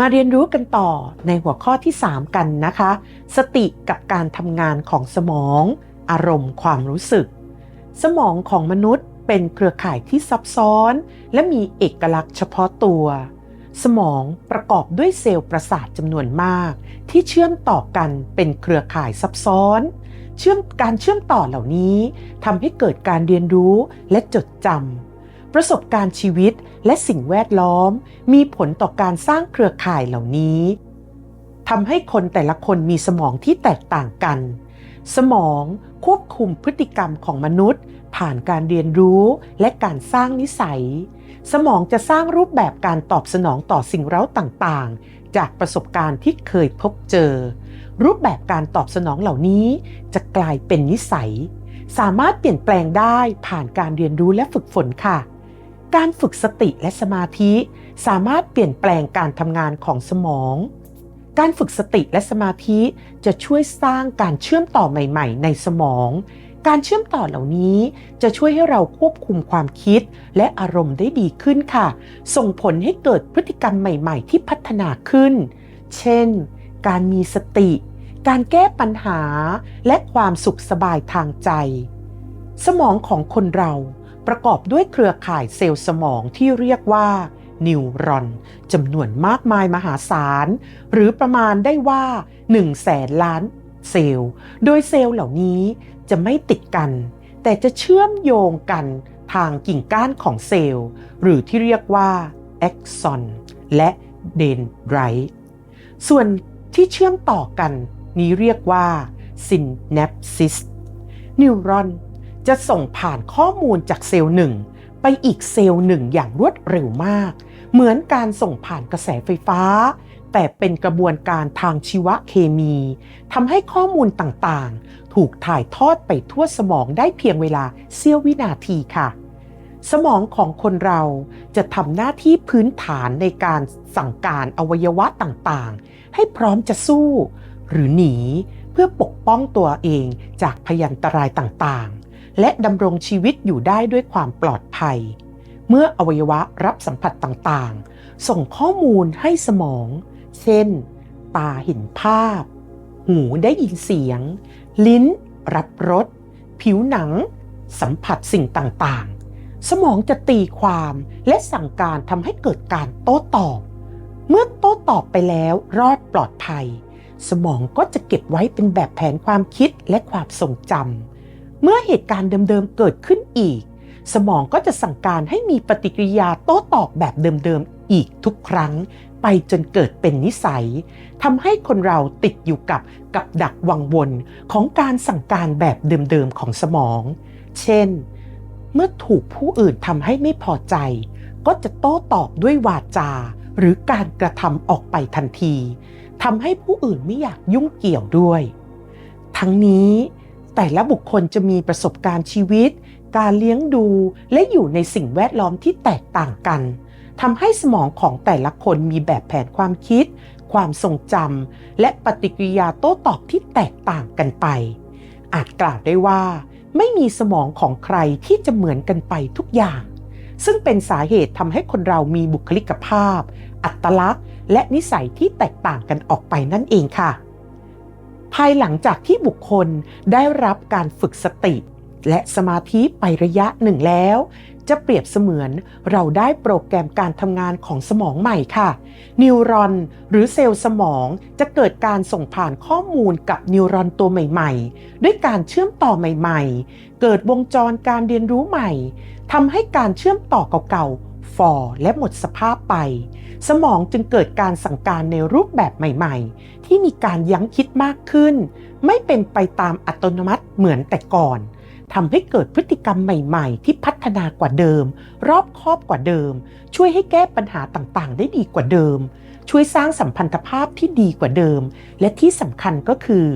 มาเรียนรู้กันต่อในหัวข้อที่ 3 กันนะคะ สติกับการทำงานของสมอง อารมณ์ความรู้สึก สมองของมนุษย์เป็นเครือข่ายที่ซับซ้อน และมีเอกลักษณ์เฉพาะตัว สมองประกอบด้วยเซลล์ประสาทจำนวนมาก ที่เชื่อมต่อกันเป็นเครือข่ายซับซ้อน เชื่อมการเชื่อมต่อเหล่านี้ทำให้เกิดการเรียนรู้และจดจำ ประสบการณ์ชีวิตและสิ่งแวดล้อม มีผลต่อการสร้างเครือข่ายเหล่านี้ทำให้คนแต่ละคนมีสมองที่แตกต่างกัน สมองควบคุมพฤติกรรมของมนุษย์ ผ่านการเรียนรู้และการสร้างนิสัย สมองจะสร้างรูปแบบการตอบสนองต่อสิ่งเร้าต่างๆ จากประสบการณ์ที่เคยพบเจอ รูปแบบการตอบสนองเหล่านี้จะกลายเป็นนิสัย สามารถเปลี่ยนแปลงได้ผ่านการเรียนรู้และฝึกฝนค่ะ การฝึกสติและสมาธิ สามารถเปลี่ยนแปลงการทำงานของสมอง การฝึกสติและสมาธิจะช่วยสร้างการเชื่อมต่อใหม่ ๆ ในสมอง การเชื่อมต่อเหล่านี้จะช่วยให้เราควบคุมความคิดและอารมณ์ได้ดีขึ้นค่ะ ส่งผลให้เกิดพฤติกรรมใหม่ ๆ ที่พัฒนาขึ้น เช่น การมีสติ การแก้ปัญหา และความสุขสบายทางใจ สมองของคนเรา ประกอบด้วยเครือข่ายเซลล์สมองที่เรียกว่านิวรอนจำนวนมากมายมหาศาล หรือประมาณได้ว่า1แสนล้านเซลล์ โดยเซลล์เหล่านี้จะไม่ติดกัน แต่จะเชื่อมโยงกันทางกิ่งก้านของเซลล์ หรือที่เรียกว่าแอ็กซอนและเดนไรต์ส่วนที่เชื่อมต่อกันนี้เรียกว่าซินแนปซิสนิวรอน จะส่งผ่านข้อมูลจากเซลล์หนึ่งไปอีกเซลล์หนึ่งอย่างรวดเร็วมาก เหมือนการส่งผ่านกระแสไฟฟ้า แต่เป็นกระบวนการทางชีวเคมีทำให้ข้อมูลต่างๆ ถูกถ่ายทอดไปทั่วสมองได้เพียงเวลาเสี้ยววินาทีค่ะ สมองของคนเราจะทำหน้าที่พื้นฐานในการสั่งการอวัยวะต่างๆ ให้พร้อมจะสู้หรือหนีเพื่อปกป้องตัวเองจากพยันตรายต่างๆ และดำรงชีวิตอยู่ได้ด้วยความปลอดภัย เมื่ออวัยวะรับสัมผัสต่างๆ ส่งข้อมูลให้สมอง เช่น ตาเห็นภาพ หูได้ยินเสียง ลิ้น รับรส ผิวหนัง สัมผัสสิ่งต่างๆ สมองจะตีความและสั่งการทำให้เกิดการโต้ตอบ เมื่อโต้ตอบไปแล้วรอดปลอดภัย สมองก็จะเก็บไว้เป็นแบบแผนความคิดและความทรงจำ เมื่อเหตุการณ์เดิมๆเกิดขึ้นอีก สมองก็จะสั่งการให้มีปฏิกิริยาโต้ตอบแบบเดิมๆอีกทุกครั้ง ไปจนเกิดเป็นนิสัยทำให้คนเราติดอยู่กับกับดักวังวนของการสั่งการแบบเดิมๆของสมอง เช่น เมื่อถูกผู้อื่นทำให้ไม่พอใจ ก็จะโต้ตอบด้วยวาจา หรือการกระทำออกไปทันทีทำให้ผู้อื่นไม่อยากยุ่งเกี่ยวด้วย ทั้งนี้ แต่ละบุคคลจะมีประสบการณ์ชีวิต การเลี้ยงดู และอยู่ในสิ่งแวดล้อมที่แตกต่างกันทำให้สมองของแต่ละคนมีแบบแผนความคิด ความทรงจำและปฏิกิริยาโต้ตอบที่แตกต่างกันไป อาจกล่าวได้ว่า ไม่มีสมองของใครที่จะเหมือนกันไปทุกอย่าง ซึ่งเป็นสาเหตุทำให้คนเรามีบุคลิกภาพ อัตลักษณ์ และนิสัยที่แตกต่างกันออกไปนั่นเองค่ะ ภายหลังจากที่บุคคลได้รับการฝึกสติ และสมาธิไประยะหนึ่งแล้ว จะเปรียบเสมือนเราได้โปรแกรมการทำงานของสมองใหม่ค่ะ นิวรอนหรือเซลล์สมองจะเกิดการส่งผ่านข้อมูลกับนิวรอนตัวใหม่ๆ ด้วยการเชื่อมต่อใหม่ ๆ เกิดวงจรการเรียนรู้ใหม่ทำให้การเชื่อมต่อเก่าๆ ฝ่อและหมดสภาพไป สมองจึงเกิดการสั่งการในรูปแบบใหม่ๆ ที่มีการยั้งคิดมากขึ้น ไม่เป็นไปตามอัตโนมัติเหมือนแต่ก่อนทำให้เกิดพฤติกรรมใหม่ๆ ที่พัฒนากว่าเดิม รอบคอบกว่าเดิม ช่วยให้แก้ปัญหาต่างๆ ได้ดีกว่าเดิม ช่วยสร้างสัมพันธภาพที่ดีกว่าเดิม และที่สำคัญก็คือ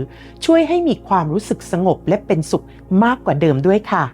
ช่วยให้มีความรู้สึกสงบและเป็นสุขมากกว่าเดิมด้วยค่ะ